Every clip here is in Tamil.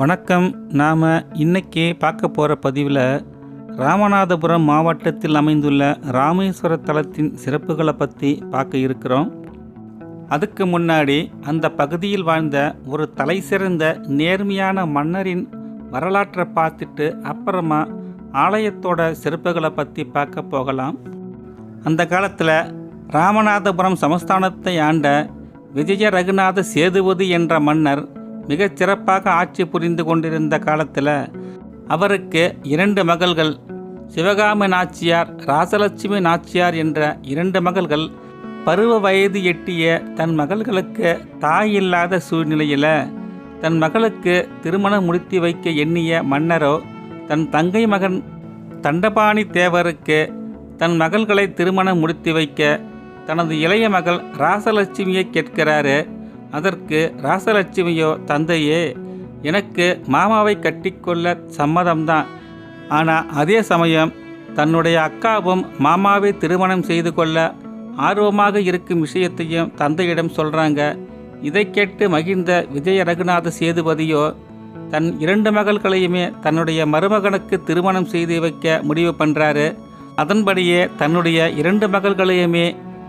வணக்கம். நாம் இன்னைக்கு பார்க்க போகிற பதிவில் ராமநாதபுரம் மாவட்டத்தில் அமைந்துள்ள ராமேஸ்வர தலத்தின் சிறப்புகளை பற்றி பார்க்க இருக்கிறோம். அதுக்கு முன்னாடி அந்த பகுதியில் வாழ்ந்த ஒரு தலை சிறந்த நேர்மையான மன்னரின் வரலாற்றை பார்த்துட்டு அப்புறமா ஆலயத்தோட சிறப்புகளை பற்றி பார்க்க போகலாம். அந்த காலத்தில் ராமநாதபுரம் சமஸ்தானத்தை ஆண்ட விஜய ரகுநாத சேதுபதி என்ற மன்னர் மிகச் சிறப்பாக ஆட்சி புரிந்து கொண்டிருந்த காலத்தில் அவருக்கு இரண்டு மகள்கள் சிவகாமி நாச்சியார் ராசலட்சுமி நாச்சியார் என்ற இரண்டு மகள்கள் பருவ வயது எட்டிய தன் மகள்களுக்கு தாய் இல்லாத சூழ்நிலையில் தன் மகளுக்கு திருமணம் முடித்து வைக்க எண்ணிய மன்னரோ தன் தங்கை மகன் தண்டபாணி தேவருக்கு தன் மகள்களை திருமணம் முடித்து வைக்க தனது இளைய மகள் ராசலட்சுமியை கேட்கிறாரு. அதற்கு ராசலட்சுமியோ தந்தையே எனக்கு மாமாவை கட்டிக்கொள்ள சம்மதம்தான். ஆனால் அதே சமயம் தன்னுடைய அக்காவும் மாமாவை திருமணம் செய்து கொள்ள ஆர்வமாக இருக்கும் விஷயத்தையும் தந்தையிடம் சொல்கிறாங்க இதை கேட்டு மகிழ்ந்த விஜய ரகுநாத சேதுபதியோ தன் இரண்டு மகள்களையுமே தன்னுடைய மருமகனுக்கு திருமணம் செய்து வைக்க முடிவு பண்ணுறாரு அதன்படியே தன்னுடைய இரண்டு மகள்களையுமே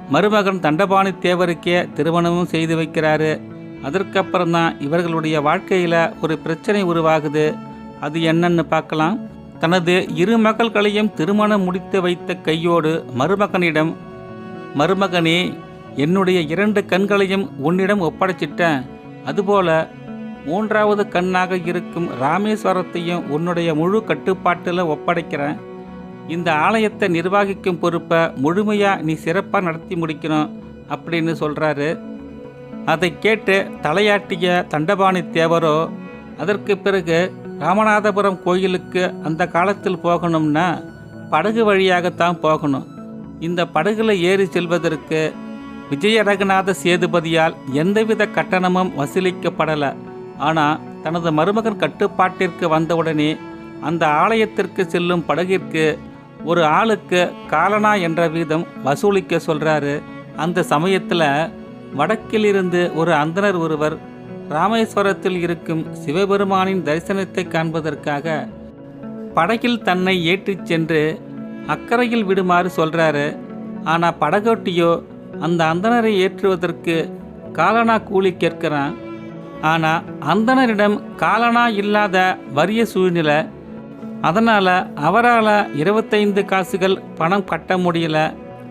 மருமகன் தண்டபாணி தேவருக்கே திருமணமும் செய்து வைக்கிறாரு. அதற்கப்புறம் தான் இவர்களுடைய வாழ்க்கையில் ஒரு பிரச்சனை உருவாகுது. அது என்னன்னு பார்க்கலாம். தனது இரு மகள்களையும் திருமணம் முடித்து வைத்த கையோடு மருமகனிடம் மருமகனே என்னுடைய இரண்டு கண்களையும் உன்னிடம் ஒப்படைச்சிட்டேன். அதுபோல மூன்றாவது கண்ணாக இருக்கும் ராமேஸ்வரத்தையும் உன்னுடைய முழு கட்டுப்பாட்டில் ஒப்படைக்கிறேன். இந்த ஆலயத்தை நிர்வகிக்கும் பொறுப்பை முழுமையாக நீ சிறப்பாக நடத்தி முடிக்கணும் அப்படின்னு சொல்கிறாரு அதை கேட்டு தலையாட்டிய தண்டபாணி தேவரோ அதற்கு பிறகு ராமநாதபுரம் கோயிலுக்கு அந்த காலத்தில் போகணும்னா படகு வழியாகத்தான் போகணும். இந்த படகுல ஏறி செல்வதற்கு விஜய ரகுநாத சேதுபதியால் எந்தவித கட்டணமும் வசூலிக்கப்படலை. ஆனால் தனது மருமகன் கட்டுப்பாட்டிற்கு வந்தவுடனே அந்த ஆலயத்திற்கு செல்லும் படகிற்கு ஒரு ஆளுக்கு காலனா என்ற வீதம் வசூலிக்க சொல்கிறாரு அந்த சமயத்தில் வடக்கிலிருந்து ஒரு அந்தணர் ஒருவர் ராமேஸ்வரத்தில் இருக்கும் சிவபெருமானின் தரிசனத்தை காண்பதற்காக படகில் தன்னை ஏற்றிச் சென்று அக்கறையில் விடுமாறு சொல்கிறாரு ஆனால் படகோட்டியோ அந்த அந்தணரை ஏற்றுவதற்கு காலனா கூலி கேட்கிறான். ஆனால் அந்தணரிடம் காலனா இல்லாத வறிய சூழ்நிலை அதனால் அவரால் இருபத்தைந்து காசுகள் பணம் கட்ட முடியல.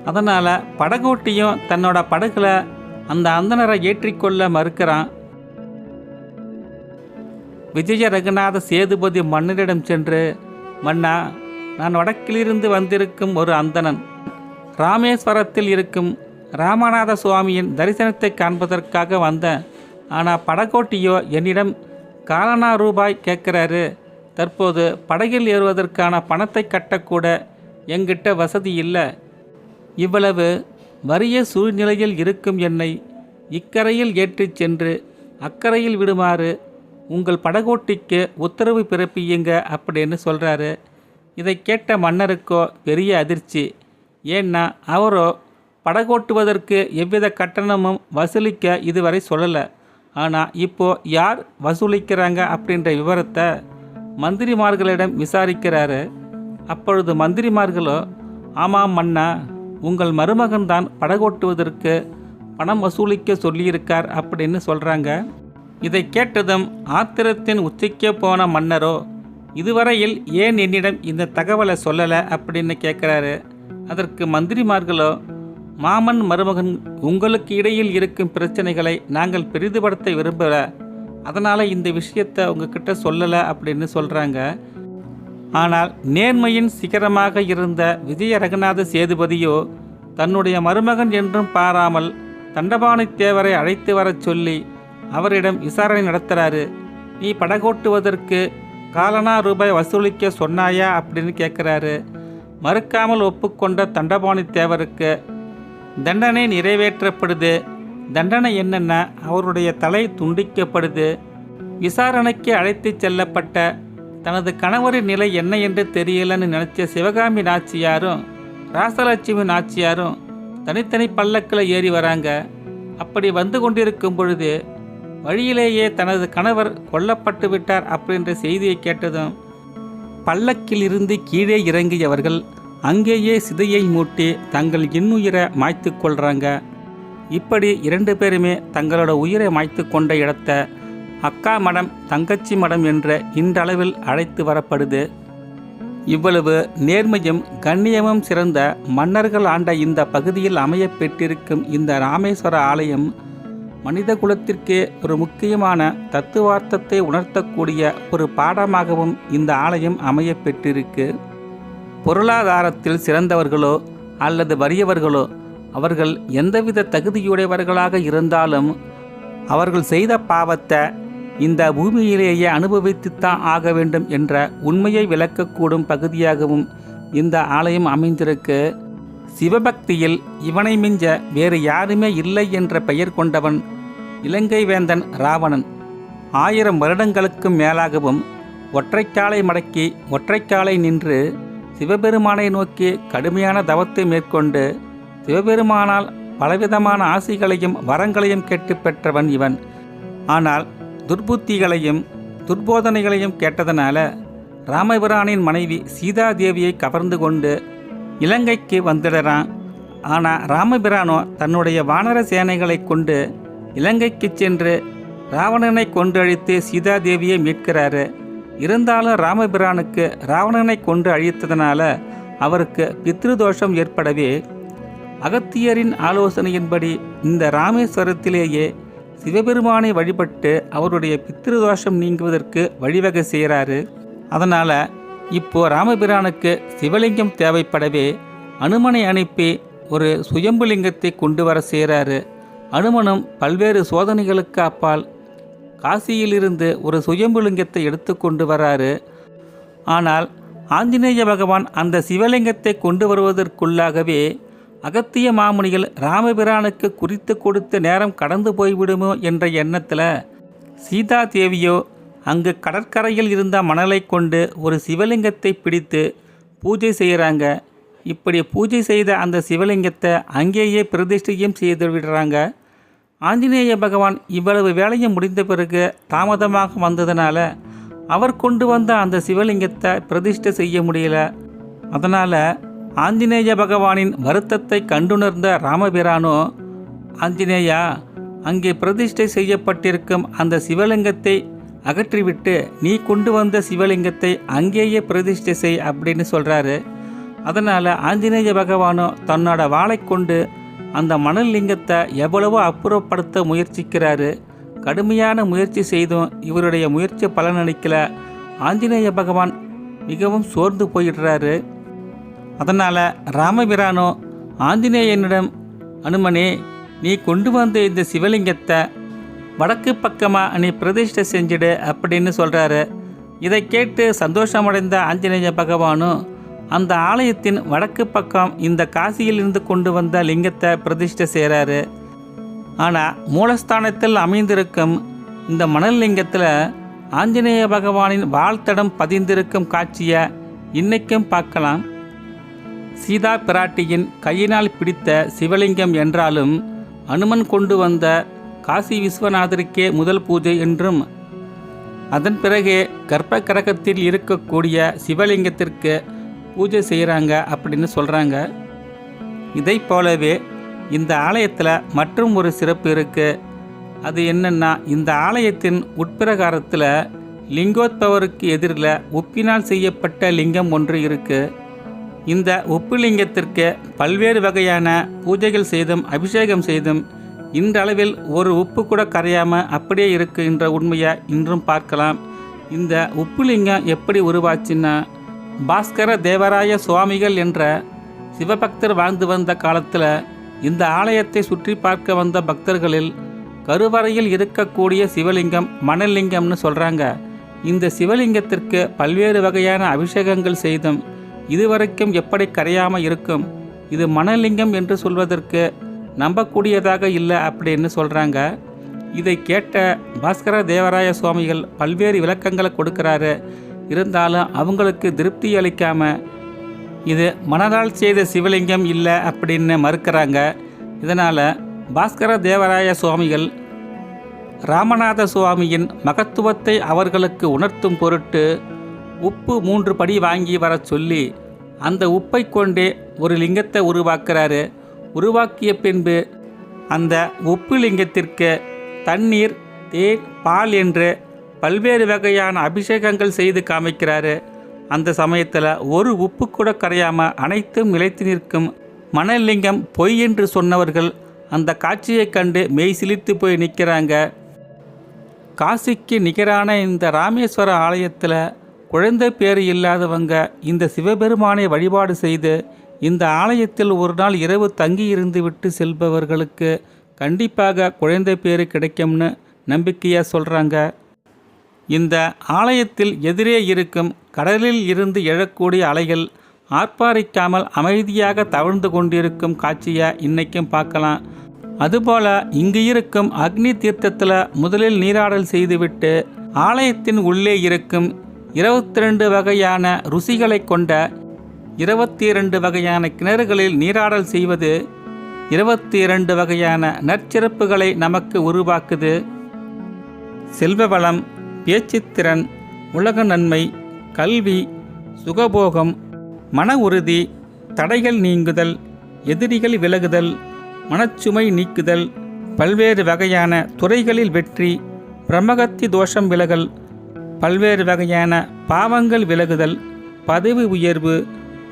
அதனால் படகோட்டியும் தன்னோட படகுல அந்த அந்தனரை ஏற்றிக்கொள்ள மறுக்கிறான். விஜய ரகுநாத சேதுபதி மன்னரிடம் சென்று மன்னா நான் வடக்கிலிருந்து வந்திருக்கும் ஒரு அந்தணன். ராமேஸ்வரத்தில் இருக்கும் ராமநாத சுவாமியின் தரிசனத்தை காண்பதற்காக வந்தேன். ஆனால் படகோட்டியோ என்னிடம் காலனா ரூபாய் கேட்குறாரு. தற்போது படகில் ஏறுவதற்கான பணத்தை கட்டக்கூட எங்கிட்ட வசதி இல்லை. இவ்வளவு வறிய சூழ்நிலையில் இருக்கும் என்னை இக்கரையில் ஏற்றிச் சென்று அக்கறையில் விடுமாறு உங்கள் படகோட்டிக்கு உத்தரவு பிறப்பியுங்க அப்படின்னு சொல்கிறாரு இதை கேட்ட மன்னருக்கோ பெரிய அதிர்ச்சி. ஏன்னா அவரோ படகோட்டுவதற்கு எவ்வித கட்டணமும் வசூலிக்க இதுவரை சொல்லலை. ஆனால் இப்போ யார் வசூலிக்கிறாங்க அப்படின்ற விவரத்தை மந்திரிமார்களிடம் விசாரிக்கிறாரு. அப்பொழுது மந்திரிமார்களோ ஆமாம் மன்னா உங்கள் மருமகன் தான் படகோட்டுவதற்கு பணம் வசூலிக்க சொல்லியிருக்கார் அப்படின்னு சொல்கிறாங்க இதை கேட்டதும் ஆத்திரத்தின் உச்சிக்கே போன மன்னரோ இதுவரையில் ஏன் என்னிடம் இந்த தகவலை சொல்லலை? அப்படின்னு கேட்குறாரு. அதற்கு மந்திரிமார்களோ மாமன் மருமகன் உங்களுக்கு இடையில் இருக்கும் பிரச்சனைகளை நாங்கள் பெரிதுபடுத்த விரும்பல. அதனால் இந்த விஷயத்தை உங்ககிட்ட சொல்லலை அப்படின்னு சொல்கிறாங்க ஆனால் நேர்மையின் சிகரமாக இருந்த விஜய ரகுநாத சேதுபதியோ தன்னுடைய மருமகன் என்றும் பாராமல் தண்டபாணி தேவரை அழைத்து வரச் சொல்லி அவரிடம் விசாரணை நடத்துகிறாரு நீ படகோட்டுவதற்கு காலனா ரூபாய் வசூலிக்க சொன்னாயா அப்படின்னு கேட்குறாரு மறுக்காமல் ஒப்புக்கொண்ட தண்டபாணி தேவருக்கு தண்டனை நிறைவேற்றப்படுது. தண்டனை என்னென்ன? அவருடைய தலை துண்டிக்கப்படுது. விசாரணைக்கு அழைத்து செல்லப்பட்ட தனது கணவரின் நிலை என்ன என்று தெரியலன்னு நினைச்ச சிவகாமி நாச்சியாரும் ராசலட்சுமி நாச்சியாரும் தனித்தனி பல்லக்கில் ஏறி வராங்க. அப்படி வந்து கொண்டிருக்கும் பொழுது வழியிலேயே தனது கணவர் கொல்லப்பட்டு விட்டார் அப்படின்ற செய்தியை கேட்டதும் பல்லக்கிலிருந்து கீழே இறங்கியவர்கள் அங்கேயே சிதையை மூட்டி தங்கள் இன்னுயிரை மாய்த்து கொள்கிறாங்க இப்படி இரண்டு பேருமே தங்களோட உயிரை மாய்த்து கொண்ட இடத்த அக்கா மடம் தங்கச்சி மடம் என்ற இன்றளவில் அழைத்து வரப்படுது. இவ்வளவு நேர்மையும் கண்ணியமும் சிறந்த மன்னர்கள் ஆண்ட இந்த பகுதியில் அமையப்பெற்றிருக்கும் இந்த ராமேஸ்வர ஆலயம் மனித குலத்திற்கே ஒரு முக்கியமான தத்துவார்த்தத்தை உணர்த்தக்கூடிய ஒரு பாடமாகவும் இந்த ஆலயம் அமையப்பெற்றிருக்கு பொருளாதாரத்தில் சிறந்தவர்களோ அல்லது வறியவர்களோ அவர்கள் எந்தவித தகுதியுடையவர்களாக இருந்தாலும் அவர்கள் செய்த பாவத்தை இந்த பூமியிலேயே அனுபவித்துத்தான் ஆக வேண்டும் என்ற உண்மையை விளக்கக்கூடும் பகுதியாகவும் இந்த ஆலயம் அமைந்திருக்கு. சிவபக்தியில் இவனை மிஞ்ச வேறு யாருமே இல்லை என்ற பெயர் கொண்டவன் இலங்கை வேந்தன் ராவணன். ஆயிரம் வருடங்களுக்கும் மேலாகவும் ஒற்றைக்காலை மடக்கி ஒற்றைக்காலை நின்று சிவபெருமானை நோக்கி கடுமையான தவத்தை மேற்கொண்டு சிவபெருமானால் பலவிதமான ஆசிகளையும் வரங்களையும் கேட்டு பெற்றவன் இவன். ஆனால் துர்புத்திகளையும் துர்போதனைகளையும் கேட்டதனால ராமபிரானின் மனைவி சீதாதேவியை கவர்ந்து கொண்டு இலங்கைக்கு வந்துடுறான். ஆனால் ராமபிரானோ தன்னுடைய வானர சேனைகளை கொண்டு இலங்கைக்கு சென்று ராவணனை கொன்றழித்து சீதாதேவியை மீட்கிறாரு. இருந்தாலும் ராமபிரானுக்கு ராவணனை கொன்று அழித்ததனால அவருக்கு பித்ருதோஷம் ஏற்படவே அகத்தியரின் ஆலோசனையின்படி இந்த ராமேஸ்வரத்திலேயே சிவபெருமானை வழிபட்டு அவருடைய பித்திருதோஷம் நீங்குவதற்கு வழிவகை செய்கிறாரு. அதனால் இப்போ ராமபிரானுக்கு சிவலிங்கம் தேவைப்படவே அனுமனை அனுப்பி ஒரு சுயம்புலிங்கத்தை கொண்டு வர செய்கிறாரு. அனுமனும் பல்வேறு சோதனைகளுக்கு அப்பால் காசியிலிருந்து ஒரு சுயம்புலிங்கத்தை எடுத்துக்கொண்டு வராரு. ஆனால் ஆஞ்சநேய பகவான் அந்த சிவலிங்கத்தை கொண்டு வருவதற்குள்ளாகவே அகத்திய மாமுனிகள் ராமபிரானுக்கு குறித்து கொடுத்த நேரம் கடந்து போய்விடுமோ என்ற எண்ணத்தில் சீதா தேவியோ அங்கு கடற்கரையில் இருந்த மணலை கொண்டு ஒரு சிவலிங்கத்தை பிடித்து பூஜை செய்கிறாங்க இப்படி பூஜை செய்த அந்த சிவலிங்கத்தை அங்கேயே பிரதிஷ்டையும் செய்து விடுறாங்க. ஆஞ்சநேய பகவான் இவ்வளவு வேலையும் முடிந்த பிறகு தாமதமாக வந்ததுனால அவர் கொண்டு வந்த அந்த சிவலிங்கத்தை பிரதிஷ்டை செய்ய முடியல. அதனால் ஆஞ்சநேய பகவானின் வருத்தத்தை கண்டுணர்ந்த ராமபிரானோ ஆஞ்சநேயா அங்கே பிரதிஷ்டை செய்யப்பட்டிருக்கும் அந்த சிவலிங்கத்தை அகற்றிவிட்டு நீ கொண்டு வந்த சிவலிங்கத்தை அங்கேயே பிரதிஷ்டை செய் அப்படின்னு சொல்கிறாரு அதனால் ஆஞ்சநேய பகவானோ தன்னோட வாளை கொண்டு அந்த மணல் லிங்கத்தை எவ்வளவோ அப்புறப்படுத்த முயற்சிக்கிறாரு. கடுமையான முயற்சி செய்தும் இவருடைய முயற்சி பலனளிக்கல. ஆஞ்சநேய பகவான் மிகவும் சோர்ந்து போயிடுறாரு. அதனால் ராமபிரானோ ஆஞ்சநேயனிடம் அனுமனே நீ கொண்டு வந்த இந்த சிவலிங்கத்தை வடக்கு பக்கமாக நீ பிரதிஷ்டை செஞ்சிடு அப்படின்னு சொல்கிறாரு இதை கேட்டு சந்தோஷமடைந்த ஆஞ்சநேய பகவானும் அந்த ஆலயத்தின் வடக்கு பக்கம் இந்த காசியிலிருந்து கொண்டு வந்த லிங்கத்தை பிரதிஷ்டை செய்கிறாரு ஆனால் மூலஸ்தானத்தில் அமைந்திருக்கும் இந்த மணல் லிங்கத்தில் ஆஞ்சநேய பகவானின் வாழ்த்தடம் பதிந்திருக்கும் காட்சியை இன்றைக்கும் பார்க்கலாம். சீதா பிராட்டியின் கையினால் பிடித்த சிவலிங்கம் என்றாலும் அனுமன் கொண்டு வந்த காசி விஸ்வநாதருக்கே முதல் பூஜை என்றும் அதன் பிறகே கர்ப்ப கிரகத்தில் இருக்கக்கூடிய சிவலிங்கத்திற்கு பூஜை செய்கிறாங்க அப்படின்னு சொல்கிறாங்க இதை போலவே இந்த ஆலயத்தில் மற்றும் ஒரு சிறப்பு இருக்குது அது என்னென்னா இந்த ஆலயத்தின் உட்பிரகாரத்தில் லிங்கோத்பவருக்கு எதிரில் உப்பினால் செய்யப்பட்ட லிங்கம் ஒன்று இருக்குது இந்த உப்புலிங்கத்திற்கு பல்வேறு வகையான பூஜைகள் செய்தும் அபிஷேகம் செய்தும் இன்றளவில் ஒரு உப்பு கூட கரையாமல் அப்படியே இருக்குன்ற உண்மையை இன்றும் பார்க்கலாம். இந்த உப்புலிங்கம் எப்படி உருவாச்சுன்னா பாஸ்கர தேவராய சுவாமிகள் என்ற சிவபக்தர் வாழ்ந்து வந்த காலத்தில் இந்த ஆலயத்தை சுற்றி பார்க்க வந்த பக்தர்களில் கருவறையில் இருக்கக்கூடிய சிவலிங்கம் மணல் லிங்கம்னு சொல்கிறாங்க இந்த சிவலிங்கத்திற்கு பல்வேறு வகையான அபிஷேகங்கள் செய்தும் இதுவரைக்கும் எப்படி கரையாமல் இருக்கும்? இது மணலிங்கம் என்று சொல்வதற்கு நம்பக்கூடியதாக இல்லை அப்படின்னு சொல்கிறாங்க இதை கேட்ட பாஸ்கர தேவராய சுவாமிகள் பல்வேறு விளக்கங்களை கொடுக்குறாரு. இருந்தாலும் அவங்களுக்கு திருப்தி அளிக்காம இது மனதால் செய்த சிவலிங்கம் இல்லை அப்படின்னு மறுக்கிறாங்க. இதனால் பாஸ்கர தேவராய சுவாமிகள் ராமநாத சுவாமியின் மகத்துவத்தை அவர்களுக்கு உணர்த்தும் பொருட்டு உப்பு மூன்று படி வாங்கி வரச் சொல்லி அந்த உப்பை கொண்டே ஒரு லிங்கத்தை உருவாக்குறாரு. உருவாக்கிய பின்பு அந்த உப்பு லிங்கத்திற்கு தண்ணீர் தேன் பால் என்று பல்வேறு வகையான அபிஷேகங்கள் செய்து காமிக்கிறாரு. அந்த சமயத்தில் ஒரு உப்பு கூட கரையாமல் அனைத்தும் நிலைத்து நிற்கும் மணலிங்கம் பொய் என்று சொன்னவர்கள் அந்த காட்சியைக் கண்டு மெய் சிலித்து போய் நிற்கிறாங்க காசிக்கு நிகரான இந்த ராமேஸ்வர ஆலயத்தில் குழந்தை பேர் இல்லாதவங்க இந்த சிவபெருமானை வழிபாடு செய்து இந்த ஆலயத்தில் ஒரு நாள் இரவு தங்கியிருந்து விட்டு செல்பவர்களுக்கு கண்டிப்பாக குழந்தை பேர் கிடைக்கும்னு நம்பிக்கையாக சொல்கிறாங்க இந்த ஆலயத்தில் எதிரே இருக்கும் கடலில் இருந்து எழக்கூடிய அலைகள் ஆர்ப்பாரிக்காமல் அமைதியாக தவழ்ந்து கொண்டிருக்கும் காட்சியை இன்னைக்கும் பார்க்கலாம். அதுபோல இங்கு இருக்கும் அக்னி தீர்த்தத்தில் முதலில் நீராடல் செய்துவிட்டு ஆலயத்தின் உள்ளே இருக்கும் இருபத்தி ரெண்டு வகையான ருசிகளை கொண்ட இருபத்தி இரண்டு வகையான கிணறுகளில் நீராடல் செய்வது இருபத்தி இரண்டு வகையான நற்சிறப்புகளை நமக்கு உருவாக்குது. செல்வ வளம் பேச்சுத்திறன் உலக நன்மை கல்வி சுகபோகம் மன உறுதி தடைகள் நீங்குதல் எதிரிகள் விலகுதல் மனச்சுமை நீக்குதல் பல்வேறு வகையான துறைகளில் வெற்றி பிரமகத்தி தோஷம் விலகல் பல்வேறு வகையான பாவங்கள் விலகுதல் பதவி உயர்வு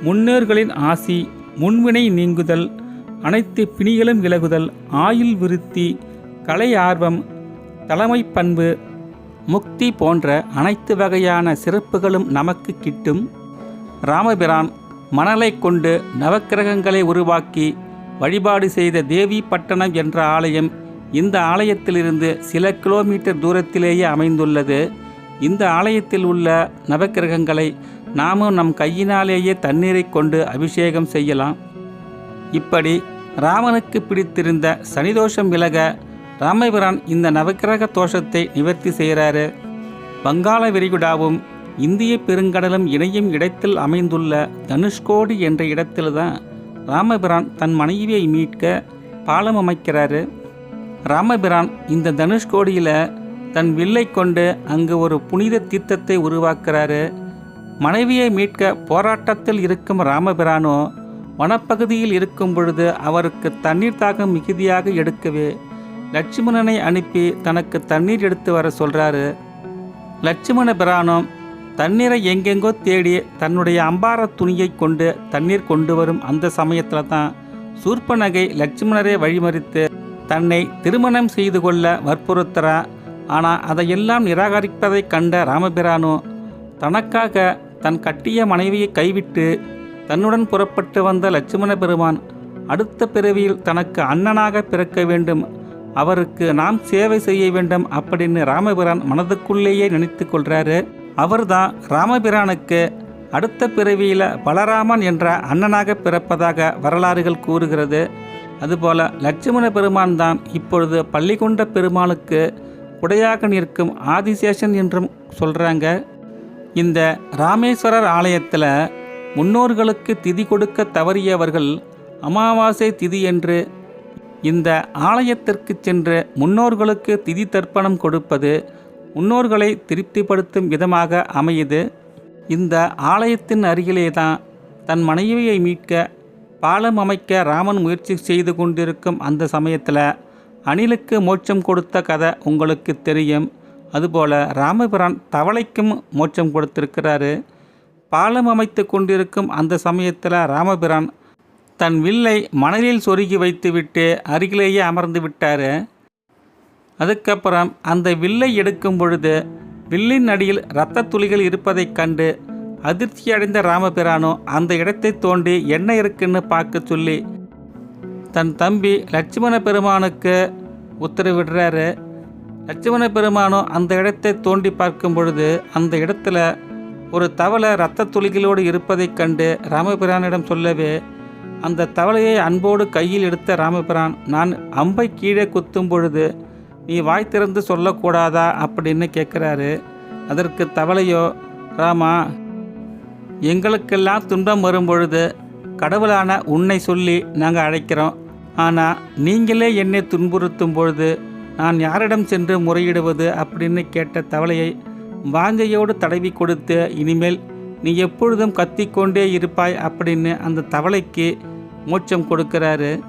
முன்னோர்களின் ஆசி முன்வினை நீங்குதல் அனைத்து பிணிகளும் விலகுதல் ஆயுள் விருத்தி கலை ஆர்வம் தலைமை பண்பு முக்தி போன்ற அனைத்து வகையான சிறப்புகளும் நமக்கு கிட்டும். ராமபிரான் மணலை கொண்டு நவக்கிரகங்களை உருவாக்கி வழிபாடு செய்த தேவி பட்டணம் என்ற ஆலயம் இந்த ஆலயத்திலிருந்து சில கிலோமீட்டர் தூரத்திலேயே அமைந்துள்ளது. இந்த ஆலயத்தில் உள்ள நவக்கிரகங்களை நாமும் நம் கையினாலேயே தண்ணீரை கொண்டு அபிஷேகம் செய்யலாம். இப்படி ராமனுக்கு பிடித்திருந்த சனிதோஷம் விலக ராமபிரான் இந்த நவக்கிரக தோஷத்தை நிவர்த்தி செய்கிறாரு. வங்காள விரிகுடாவும் இந்திய பெருங்கடலும் இணையும் இடத்தில் அமைந்துள்ள தனுஷ்கோடி என்ற இடத்தில்தான் ராமபிரான் தன் மனைவியை மீட்க பாலம் அமைக்கிறாரு. ராமபிரான் இந்த தனுஷ்கோடியில் தன் வில்லை கொண்டு அங்கு ஒரு புனித தீர்த்தத்தை உருவாக்குறாரு. மனைவியை மீட்க போராட்டத்தில் இருக்கும் ராமபிரானோ வனப்பகுதியில் இருக்கும் பொழுது அவருக்கு தண்ணீர் தாகம் மிகுதியாக எடுக்கவே லட்சுமணனை அனுப்பி தனக்கு தண்ணீர் எடுத்து வர சொல்றாரு. லட்சுமண பிரானும் தண்ணீரை எங்கெங்கோ தேடி தன்னுடைய அம்பார துணியை கொண்டு தண்ணீர் கொண்டு வரும் அந்த சமயத்தில் தான் சூர்பனகை லட்சுமணரை வழிமறித்து தன்னை திருமணம் செய்து கொள்ள வற்புறுத்துறா. ஆனால் அதையெல்லாம் நிராகரிப்பதைக் கண்ட ராமபிரானோ தனக்காக தன் கட்டிய மனைவியை கைவிட்டு தன்னுடன் புறப்பட்டு வந்த லட்சுமண பெருமான் அடுத்த பிறவியில் தனக்கு அண்ணனாக பிறக்க வேண்டும். அவருக்கு நாம் சேவை செய்ய வேண்டும் அப்படின்னு ராமபிரான் மனதுக்குள்ளேயே நினைத்து கொள்கிறாரு அவர்தான் ராமபிரானுக்கு அடுத்த பிறவியில் பலராமன் என்ற அண்ணனாக பிறப்பதாக வரலாறுகள் கூறுகிறது. அதுபோல லட்சுமண பெருமான் தான் இப்பொழுது பள்ளிகொண்ட பெருமாளுக்கு உடையாக நிற்கும் ஆதிசேஷன் என்றும் சொல்கிறாங்க இந்த ராமேஸ்வரர் ஆலயத்தில் முன்னோர்களுக்கு திதி கொடுக்க தவறியவர்கள் அமாவாசை திதி என்று இந்த ஆலயத்திற்கு சென்று முன்னோர்களுக்கு திதி தர்ப்பணம் கொடுப்பது முன்னோர்களை திருப்திப்படுத்தும் விதமாக அமையுது. இந்த ஆலயத்தின் அருகிலே தான் தன் மனைவியை மீட்க பாலம் அமைக்க ராமன் முயற்சி செய்து கொண்டிருக்கும் அந்த சமயத்தில் அணிலுக்கு மோட்சம் கொடுத்த கதை உங்களுக்கு தெரியும். அதுபோல் ராமபிரான் தவளைக்கும் மோட்சம் கொடுத்திருக்கிறாரு. பாலம் அமைத்து கொண்டிருக்கும் அந்த சமயத்தில் ராமபிரான் தன் வில்லை மணலில் சொருகி வைத்துவிட்டு அருகிலேயே அமர்ந்து விட்டார். அதுக்கப்புறம் அந்த வில்லை எடுக்கும் பொழுது வில்லின் அடியில் இரத்த துளிகள் இருப்பதைக் கண்டு அதிர்ச்சி அடைந்த ராமபிரானோ அந்த இடத்தை தோண்டி என்ன இருக்குன்னு பார்க்க சொல்லி தன் தம்பி லட்சுமண பெருமானுக்கு உத்தரவிடுறாரு. லட்சுமண பெருமானோ அந்த இடத்தை தோண்டி பார்க்கும் பொழுது அந்த இடத்துல ஒரு தவளை இரத்த துளிகளோடு இருப்பதைக் கண்டு ராமபிரானிடம் சொல்லவே அந்த தவளையை அன்போடு கையில் எடுத்த ராமபிரான் நான் அம்பை கீழே குத்தும் பொழுது நீ வாய் திறந்து சொல்லக்கூடாதா? அப்படின்னு கேட்குறாரு. அதற்கு தவளையோ ராமா எங்களுக்கெல்லாம் துன்பம் வரும் பொழுது கடவுளான உன்னை சொல்லி நாங்கள் அழைக்கிறோம். ஆனால் நீங்களே என்னை துன்புறுத்தும் பொழுது நான் யாரிடம் சென்று முறையிடுவது அப்படின்னு கேட்ட தவளையை வாஞ்சையோடு தடவி கொடுத்து இனிமேல் நீ எப்பொழுதும் கத்திக்கொண்டே இருப்பாய் அப்படின்னு அந்த தவளைக்கு மோட்சம் கொடுக்கிறாரு.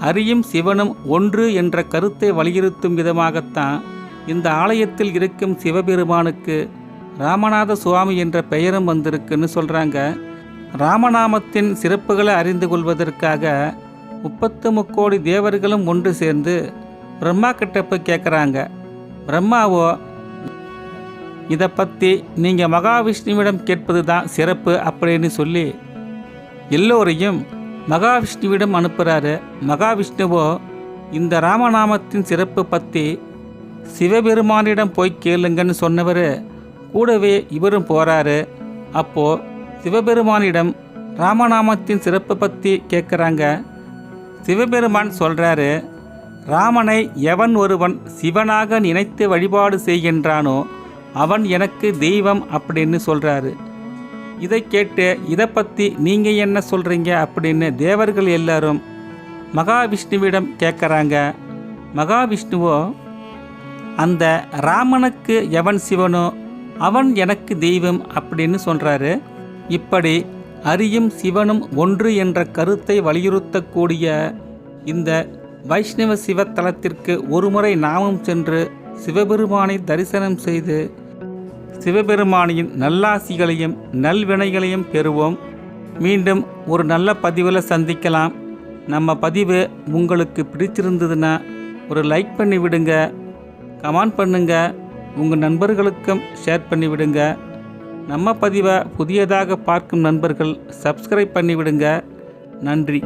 அரியும் சிவனும் ஒன்று என்ற கருத்தை வலியுறுத்தும் விதமாகத்தான் இந்த ஆலயத்தில் இருக்கும் சிவபெருமானுக்கு ராமநாத சுவாமி என்ற பெயரும் வந்திருக்குன்னு சொல்கிறாங்க ராமநாமத்தின் சிறப்புகளை அறிந்து கொள்வதற்காக முப்பத்து முக்கோடி தேவர்களும் ஒன்று சேர்ந்து பிரம்மா கிட்ட போய் கேட்குறாங்க பிரம்மாவோ இதை பற்றி நீங்கள் மகாவிஷ்ணுவிடம் கேட்பது தான் சிறப்பு அப்படின்னு சொல்லி எல்லோரையும் மகாவிஷ்ணுவிடம் அனுப்புகிறாரு மகாவிஷ்ணுவோ இந்த ராமநாமத்தின் சிறப்பு பற்றி சிவபெருமானிடம் போய் கேளுங்கன்னு சொன்னவர் கூடவே இவரும் போகிறாரு அப்போது சிவபெருமானிடம் ராமநாமத்தின் சிறப்பு பற்றி கேட்குறாங்க சிவபெருமான் சொல்கிறாரு ராமனை எவன் ஒருவன் சிவனாக நினைத்து வழிபாடு செய்கின்றானோ அவன் எனக்கு தெய்வம் அப்படின்னு சொல்கிறாரு இதை கேட்டு இதை பற்றி நீங்கள் என்ன சொல்கிறீங்க அப்படின்னு தேவர்கள் எல்லாரும் மகாவிஷ்ணுவிடம் கேட்குறாங்க மகாவிஷ்ணுவோ அந்த ராமனுக்கு எவன் சிவனோ அவன் எனக்கு தெய்வம் அப்படின்னு சொல்கிறாரு இப்படி அரியும் சிவனும் ஒன்று என்ற கருத்தை வலியுறுத்தக்கூடிய இந்த வைஷ்ணவ சிவத்தலத்திற்கு ஒருமுறை நாமும் சென்று சிவபெருமானை தரிசனம் செய்து சிவபெருமானின் நல்லாசிகளையும் நல்வினைகளையும் பெறுவோம். மீண்டும் ஒரு நல்ல பதிவில் சந்திக்கலாம். நம்ம பதிவு உங்களுக்கு பிடிச்சிருந்ததுன்னா ஒரு லைக் பண்ணி விடுங்க கமெண்ட் பண்ணுங்கள் உங்கள் நண்பர்களுக்கும் ஷேர் பண்ணி விடுங்க நம்ம பதிவை புதியதாக பார்க்கும் நண்பர்கள் சப்ஸ்கிரைப் பண்ணிவிடுங்க. நன்றி.